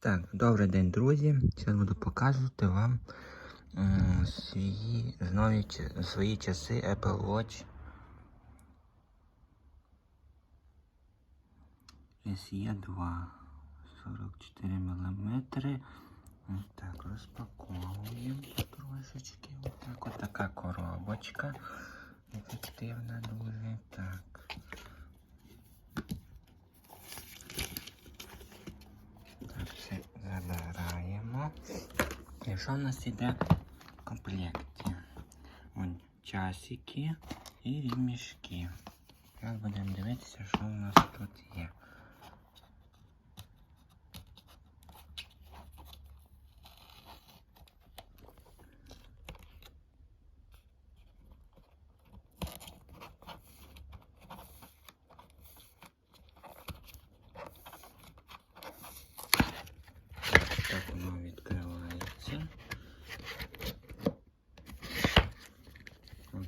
Так, добрий день, друзі. Зараз буду показувати вам м, свої, нові, свої часи Apple Watch SE 2 44 мм. Ось так, розпаковуємо трошечки. Ось так, от така коробочка. Ефективна дуже. забираємо. І що в нас іде в комплекті? Вон часики і ремішки. Зараз будемо дивитися, що в нас тут є.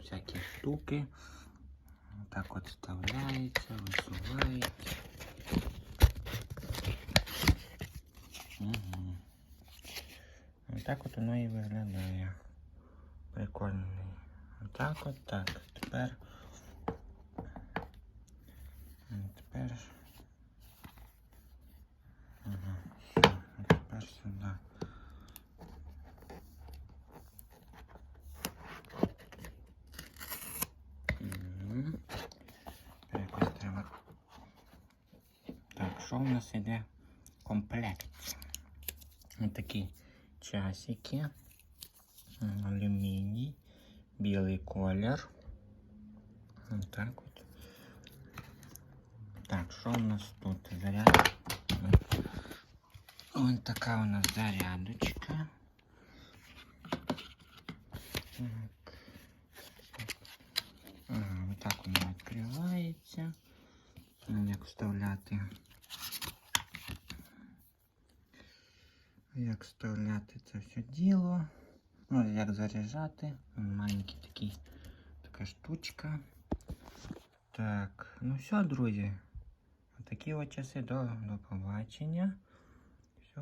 всякі штуки. Так от вставляється, висувається. Угу. Отак от воно і виглядає. Прикольний. Отак от так. Тепер. М, Тепер. Ага. Все. А тепер сюди. що в нас іде в комплекті? Ось такі часики, м, алюміній, білий колір. Ось так от. Так, що у нас тут? Заряд. Ось така у нас зарядочка. Так. Ага, ось так воно відкривається. Ну, Як вставляти. Як вставляти це все діло. Ну, як заряджати. Маленький такий, така штучка. Так, ну все, друзі. Такі от часи до, до побачення. Все,